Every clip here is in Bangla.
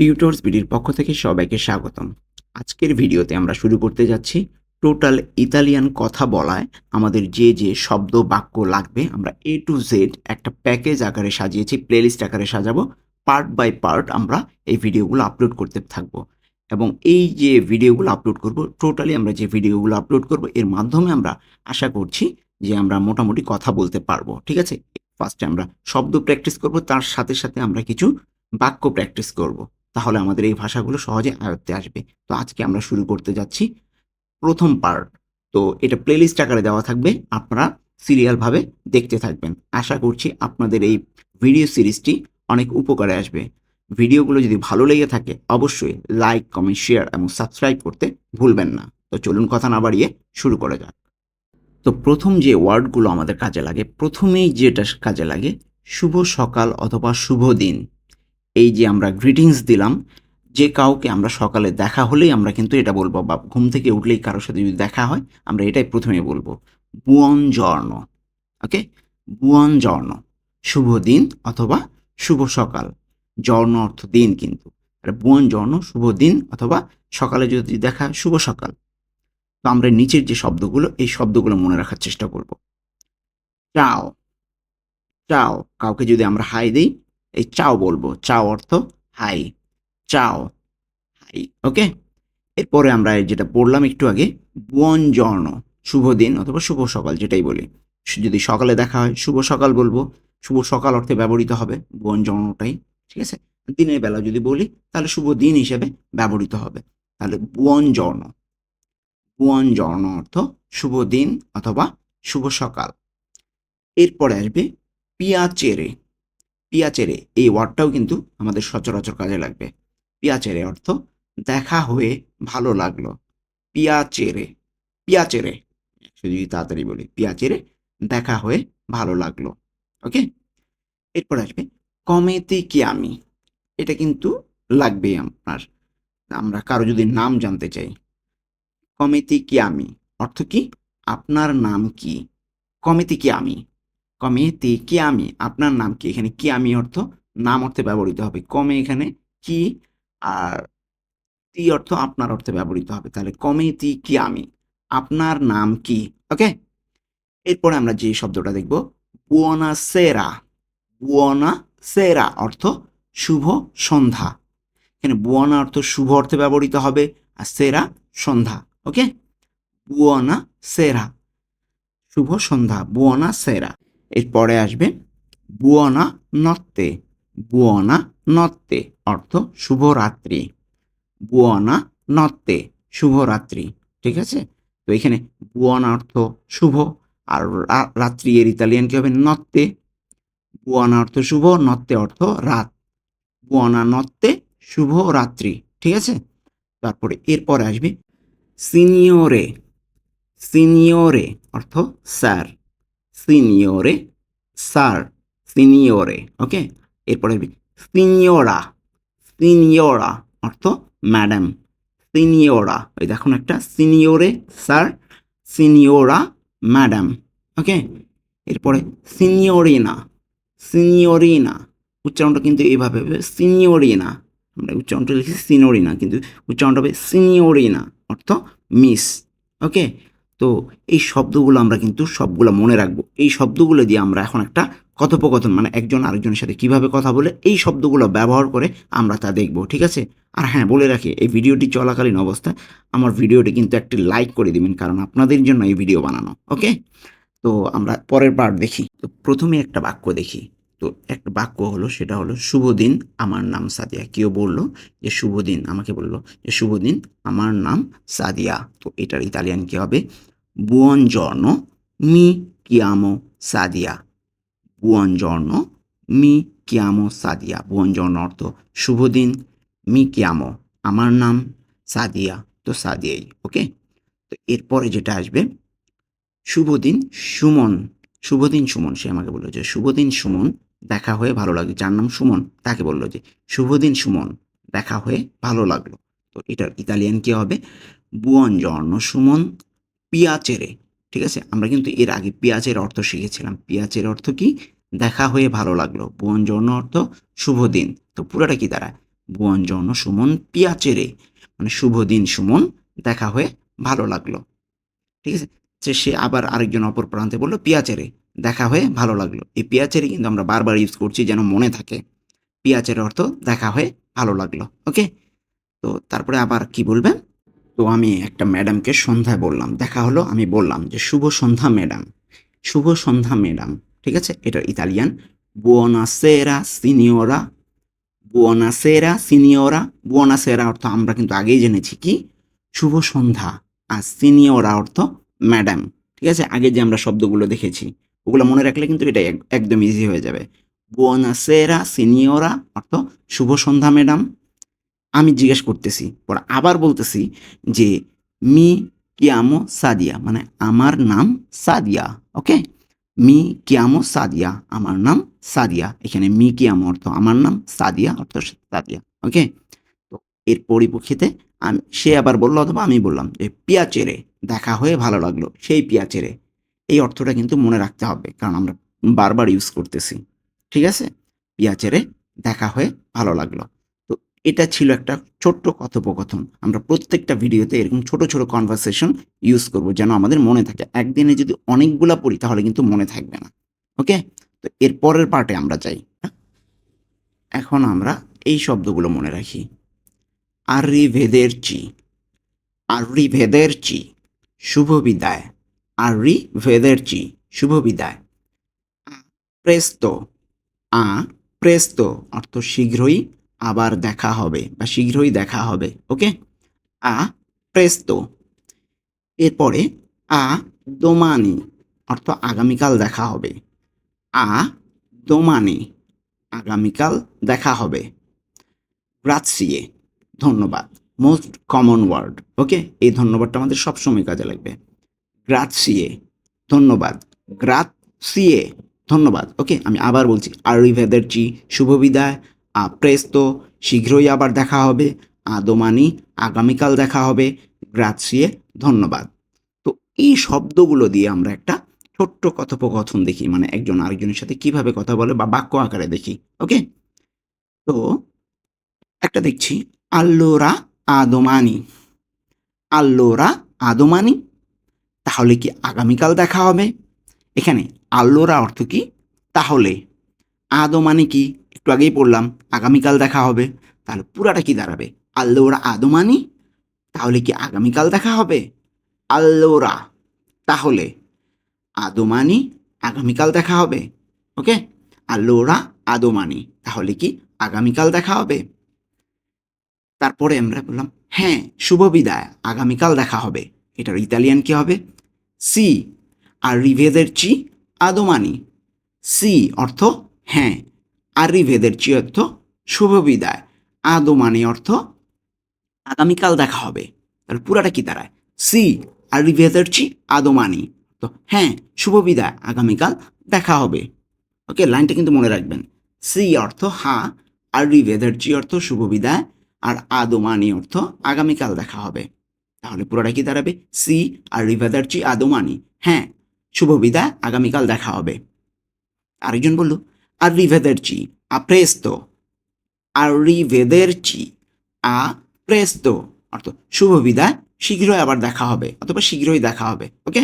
টিউটর্স বিডির পক্ষ থেকে সবাইকে স্বাগতম। আজকের ভিডিওতে আমরা শুরু করতে যাচ্ছি টোটাল ইতালিয়ান কথা বলায়। আমাদের যে যে শব্দ বাক্য লাগবে, আমরা এ টু জেড একটা প্যাকেজ আকারে সাজিয়েছি প্লেলিস্ট আকারে সাজাবো। পার্ট বাই পার্ট আমরা এই ভিডিওগুলো আপলোড করতে থাকব। এবং এই যে ভিডিওগুলো আপলোড করব টোটালি আমরা যে ভিডিওগুলো আপলোড করব, এর মাধ্যমে আমরা আশা করছি যে আমরা মোটামুটি কথা বলতে পারব, ঠিক আছে? ফার্স্টে আমরা শব্দ প্র্যাকটিস করব, তার সাথে সাথে আমরা কিছু বাক্য প্র্যাকটিস করব। তাহলে আমাদের এই ভাষাগুলো সহজে আয়ত্তে আসবে। তো আজকে আমরা শুরু করতে যাচ্ছি প্রথম পার্ট তো এটা প্লেলিস্ট আকারে দেওয়া থাকবে, আপনারা সিরিয়ালভাবে দেখতে থাকবেন। আশা করছি আপনাদের এই ভিডিও সিরিজটি অনেক উপকারে আসবে। ভিডিওগুলো যদি ভালো লেগে থাকে, অবশ্যই লাইক কমেন্ট শেয়ার এবং সাবস্ক্রাইব করতে ভুলবেন না। তো চলুন কথা না বাড়িয়ে শুরু করা যাক। তো প্রথম যে ওয়ার্ডগুলো আমাদের কাজে লাগে, প্রথমেই যেটা কাজে লাগে, শুভ সকাল অথবা শুভ দিন। এই যে আমরা গ্রিটিংস দিলাম, যে কাউকে আমরা সকালে দেখা হলেই আমরা কিন্তু এটা বলব বা ঘুম থেকে উঠলেই কারোর সাথে যদি দেখা হয়, আমরা এটাই প্রথমে বলব বুয়ন জর্ণ ওকে বুয়ন জর্ণ শুভ দিন অথবা শুভ সকাল। জর্ণ অর্থ দিন কিন্তু। আর বুয়ন জর্ণ শুভ দিন অথবা সকালে যদি দেখা শুভ সকাল। তো আমরা নিচের যে শব্দগুলো, এই শব্দগুলো মনে রাখার চেষ্টা করব। চাও চাও, কাউকে যদি আমরা হাই দিই এই চাও বলব। চাও অর্থ হাই। চাও হাই, ওকে? এরপরে আমরা যেটা পড়লাম একটু আগে বুয়ন জর্ণ শুভ দিন অথবা শুভ সকাল যেটাই বলি। যদি সকালে দেখা হয়, শুভ সকাল বলব। শুভ সকাল অর্থে ব্যবহৃত হবে বুয়ন জর্ণটাই ঠিক আছে? দিনের বেলা যদি বলি, তাহলে শুভ দিন হিসেবে ব্যবহৃত হবে। তাহলে বুয়ন জর্ণ বুয়ন জর্ণ অর্থ শুভ দিন অথবা শুভ সকাল। এরপরে আসবে পিয়াচেরে পিয়াচেরে, এই ওয়ার্ডটাও কিন্তু আমাদের সচরাচর কাজে লাগবে। পিয়াচেরে অর্থ দেখা হয়ে ভালো লাগল। পিয়াচেরে পিয়াচেরে যদি তাড়াতাড়ি বলি, পিয়াচেরে দেখা হয়ে ভালো লাগল ওকে এরপর আসবে, কমেতে কি আমি? এটা কিন্তু লাগবেই আপনার, আমরা কারও যদি নাম জানতে চাই। কমেতে কি আমি? অর্থ কি? আপনার নাম কি? কমেতে কি আমি? কমেতে কি আমি আপনার নাম কি? এখানে কি আমি অর্থ নাম অর্থে ব্যবহৃত হবে। কমে এখানে কি আর তি অর্থ আপনার অর্থে ব্যবহৃত হবে। তাহলে কমেতি কি আমি আপনার নাম কি? ওকে? এরপরে আমরা যে শব্দটা দেখব বুয়না সেরা বুয়না সেরা অর্থ শুভ সন্ধ্যা। এখানে বুয়না অর্থ শুভ অর্থে ব্যবহৃত হবে আর সেরা সন্ধ্যা। ওকে? বুয়না সেরা শুভ সন্ধ্যা বুয়না সেরা এরপরে আসবে বুয়না নত্তে। বুয়না নত্তে অর্থ শুভরাত্রি। বুয়না নত্তে শুভরাত্রি, ঠিক আছে? তো এখানে বুয়না অর্থ শুভ, আর রাত্রি এর ইতালিয়ান কি হবে? নত্তে। বুয়না অর্থ শুভ, নত্তে অর্থ রাত। বুয়না নত্তে শুভ রাত্রি ঠিক আছে? তারপরে এরপরে আসবে সিনিয়রে। সিনিয়রে অর্থ স্যার। সিনিয়রে স্যার সিনিয়রে ওকে এরপরে সিনিয়রা সিনিয়রা অর্থ ম্যাডাম সিনিয়রা ওই দেখুন একটা সিনিয়রে স্যার সিনিয়রা ম্যাডাম ওকে এরপরে সিনিয়রিনা সিনিয়রিনা উচ্চারণটা কিন্তু এইভাবে হবে সিনিয়রিনা আমরা উচ্চারণটা লিখি সিনিয়রিনা কিন্তু উচ্চারণটা হবে সিনিয়রিনা অর্থ মিস ওকে তো এই শব্দগুলো আমরা কিন্তু সবগুলো মনে রাখব। এই শব্দগুলো দিয়ে আমরা এখন একটা কথোপকথন মানে একজন আরেকজনের সাথে কীভাবে কথা বলে এই শব্দগুলো ব্যবহার করে আমরা তা দেখব, ঠিক আছে? আর হ্যাঁ বলে রাখি, এই ভিডিওটি চলাকালীন অবস্থায় আমার ভিডিওটি কিন্তু একটি লাইক করে দিবেন, কারণ আপনাদের জন্য এই ভিডিও বানানো, ওকে? তো আমরা পরের পার্ট দেখি। তো প্রথমে একটা বাক্য দেখি। তো একটা বাক্য হলো, সেটা হলো, শুভ দিন, আমার নাম সাদিয়া। কেউ বলল যে, শুভ দিন, আমাকে বলল যে, শুভ দিন, আমার নাম সাদিয়া। তো এটার ইতালিয়ান কী হবে? বুয়নজর্নো মি কিয়ামো সাদিয়া বুয়নজর্নো মি কিয়ামো সাদিয়া বুয়নজর্নো অর্থ শুভ দিন মি কিয়ামো আমার নাম সাদিয়া তো সাদিয়াই ওকে তো এরপরে যেটা আসবে শুভ দিন সুমন শুভ দিন সুমন সে আমাকে বলল যে শুভ দিন সুমন দেখা হয়ে ভালো লাগে যার নাম সুমন তাকে বলল যে শুভ দিন সুমন দেখা হয়ে ভালো লাগল। তো এটার ইতালিয়ান কি হবে? বুয়নজর্নো সুমন পিয়াচেরে ঠিক আছে? আমরা কিন্তু এর আগে পেঁয়াজের অর্থ শিখেছিলাম। পেঁয়াজের অর্থ কি? দেখা হয়ে ভালো লাগল। বুয়নজর্ণ অর্থ শুভ দিন। তো পুরোটা কি দাঁড়ায়? বুয়ঞ্জন সুমন পিয়াচেরে মানে শুভ দিন সুমন, দেখা হয়ে ভালো লাগল। ঠিক আছে? যে সে আবার আরেকজন অপর প্রান্তে বলল পিয়াচেরে দেখা হয়ে ভালো লাগল। এই পিয়াচেরে কিন্তু আমরা বারবার ইউজ করছি যেন মনে থাকে। পিয়াচের অর্থ দেখা হয়ে ভালো লাগল। ওকে তো তারপরে আবার কি বলবেন? তো আমি একটা ম্যাডামকে সন্ধ্যায় বললাম। দেখা হলো, আমি বললাম যে, শুভ সন্ধ্যা, ম্যাডাম। শুভ সন্ধ্যা, ম্যাডাম। ঠিক আছে? এটা ইতালিয়ান। বুয়নাসেরা সিনিয়রা বুয়নাসেরা সিনিয়রা বুয়নাসেরা অর্থ আমরা কিন্তু আগেই জেনেছি কি? শুভ সন্ধ্যা। আর সিনিয়রা অর্থ ম্যাডাম। ঠিক আছে? আগে যে আমরা শব্দগুলো দেখেছি, ওগুলো মনে রাখলে কিন্তু এটা এক- একদম ইজি হয়ে যাবে। বুয়নাসেরা সিনিয়রা অর্থ শুভ সন্ধ্যা, ম্যাডাম। আমি জিজ্ঞেস করতেছি, পর আবার বলতেছি যে, মি কিয়ামো সাদিয়া মানে আমার নাম সাদিয়া, ওকে? মি কিয়ামো সাদিয়া আমার নাম সাদিয়া। এখানে মি কিয়ামো অর্থ আমার নাম সাদিয়া, অর্থ সাদিয়া, ওকে? তো এর পরিপ্রেক্ষিতে আমি, সে আবার বলল, অথবা আমি বললাম যে পিয়াচেরে দেখা হয়ে ভালো লাগল, সেই পিয়াচেরে এই অর্থটা কিন্তু মনে রাখতে হবে, কারণ আমরা বারবার ইউজ করতেছি, ঠিক আছে? পিয়াচেরে দেখা হয়ে ভালো লাগল। এটা ছিল একটা ছোট্ট কথোপকথন। আমরা প্রত্যেকটা ভিডিওতে এরকম ছোট ছোট কনভারসেশন ইউজ করব যেন আমাদের মনে থাকে। একদিনে যদি অনেকগুলা পড়ি, তাহলে কিন্তু মনে থাকবে না। ওকে তো এর পরের পার্টে আমরা যাই। এখন আমরা এই শব্দগুলো মনে রাখি। আর্রিভেদেরচি। আর্রিভেদেরচি। শুভ বিদায়। আর্রিভেদেরচি। শুভ বিদায়। প্রেস্ত। আ, প্রেস্ত। অর্থ শীঘ্রই আবার দেখা হবে বা শীঘ্রই দেখা হবে, ওকে? আ প্রেস্তো। এরপরে আ দোমানি, অর্থ আগামীকাল দেখা হবে। আ দোমানি, আগামীকাল দেখা হবে। গ্রাৎসিয়ে, ধন্যবাদ। Most common word, okay? এই ধন্যবাদটা আমাদের সবসময় কাজে লাগবে। গ্রাৎসিয়ে, ধন্যবাদ। গ্রাৎসিয়ে, ধন্যবাদ, ওকে? আমি আবার বলছি আরিভেদারচি শুভ বিদায় আ প্রেস্তো শীঘ্রই আবার দেখা হবে। আদমানি আগামীকাল দেখা হবে। গ্রাৎসিয়ে, ধন্যবাদ। তো এই শব্দগুলো দিয়ে আমরা একটা ছোট্ট কথোপকথন দেখি মানে একজন আরেকজনের সাথে কীভাবে কথা বলে বা বাক্য আকারে দেখি, ওকে? তো একটা দেখছি, আল্লোরা আদমানি আল্লোরা আদমানি তাহলে কি আগামীকাল দেখা হবে? এখানে আল্লোরা অর্থ কি? তাহলে আদো মানে কি? আগেই পড়লাম, আগামীকাল দেখা হবে। তাহলে পুরাটা কি দাঁড়াবে? আল্লোরা আদমানি? তাহলে কি আগামীকাল দেখা হবে? আল্লোরা, তাহলে আদমানি আগামীকাল দেখা হবে, ওকে? আল্লোরা আদমানি, তাহলে কি আগামীকাল দেখা হবে? তারপরে আমরা বললাম হ্যাঁ শুভ বিদায়, আগামীকাল দেখা হবে। এটার ইতালিয়ান কি হবে? সি, আর রিভেদের চি আদমানি। সি অর্থ হ্যাঁ আর রিভেদের চি অর্থ শুভ বিদায়। আদমানি অর্থ আগামীকাল দেখা হবে। তাহলে পুরাটা কি দাঁড়ায়? সি আর রিভেদের চি, আদমানি। তো হ্যাঁ শুভ বিদায়, আগামীকাল দেখা হবে। ওকে, লাইনটা কিন্তু মনে রাখবেন। সি অর্থ হা আর রিভেদের চি অর্থ শুভ বিদায়, আর আদমানি অর্থ আগামীকাল দেখা হবে। তাহলে পুরোটা কি দাঁড়াবে? সি আর রিভেদারচি আদমানি। হ্যাঁ শুভ বিদায়, আগামীকাল দেখা হবে। আরেকজন বলল রিভেদারচি আপ্রেস্তো আর রিভেদেরচি আ প্রেস্তো অর্থ শুভ বিদায়। শীঘ্রই আবার দেখা হবে অথবা শীঘ্রই দেখা হবে ওকে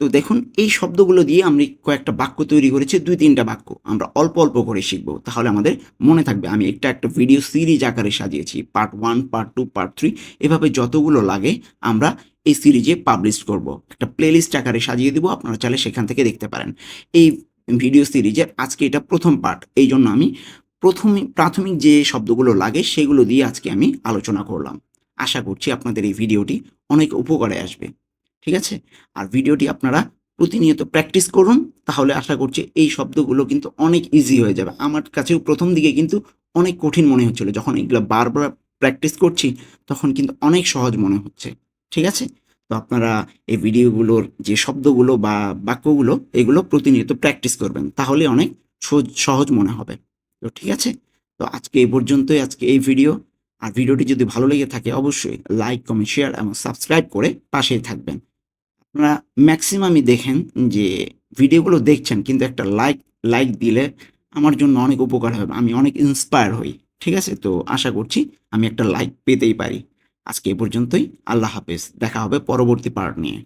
তো দেখুন, এই শব্দগুলো দিয়ে আমরা কয়েকটা বাক্য তৈরি করেছি, দুই তিনটা বাক্য। আমরা অল্প অল্প করে শিখব, তাহলে আমাদের মনে থাকবে। আমি একটা একটা ভিডিও সিরিজ আকারে সাজিয়েছি part one part two part three এভাবে যতগুলো লাগে, আমরা এই সিরিজে পাবলিশ করব। একটা প্লেলিস্ট আকারে সাজিয়ে দিব, আপনারা চাইলে সেখান থেকে দেখতে পারেন। এই ভিডিও সিরিজের আজকে এটা প্রথম পার্ট এই জন্য আমি প্রথমে, প্রাথমিক যে শব্দগুলো লাগে সেগুলো দিয়ে আজকে আমি আলোচনা করলাম। আশা করছি আপনাদের এই ভিডিওটি অনেক উপকারে আসবে। ঠিক আছে? আর ভিডিওটি আপনারা প্রতিনিয়ত প্র্যাকটিস করুন, তাহলে আশা করছি এই শব্দগুলো কিন্তু অনেক ইজি হয়ে যাবে। আমার কাছেও প্রথম দিকে কিন্তু অনেক কঠিন মনে হচ্ছিল। যখন এগুলো বারবার প্র্যাকটিস করছি, তখন কিন্তু অনেক সহজ মনে হচ্ছে। ঠিক আছে? তো আপনারা এই ভিডিওগুলোর যে শব্দগুলো বা বাক্যগুলো, এগুলো প্রতিনিয়ত প্র্যাকটিস করবেন, তাহলে অনেক সহজ- মনে হবে। তো ঠিক আছে? তো আজকে এই পর্যন্তই, আজকে এই ভিডিও। আর ভিডিওটি যদি ভালো লেগে থাকে, অবশ্যই লাইক কমেন্ট শেয়ার এবং সাবস্ক্রাইব করে পাশেই থাকবেন। আপনারা ম্যাক্সিমামই দেখেন যে ভিডিওগুলো দেখছেন, কিন্তু একটা লাইক লাইক দিলে আমার জন্য অনেক উপকার হবে, আমি অনেক ইন্সপায়ার হই। ঠিক আছে? তো আশা করছি আমি একটা লাইক পেতেই পারি। আজকে এ পর্যন্তই। আল্লাহ হাফেজ। দেখা হবে পরবর্তী পার্ট নিয়ে।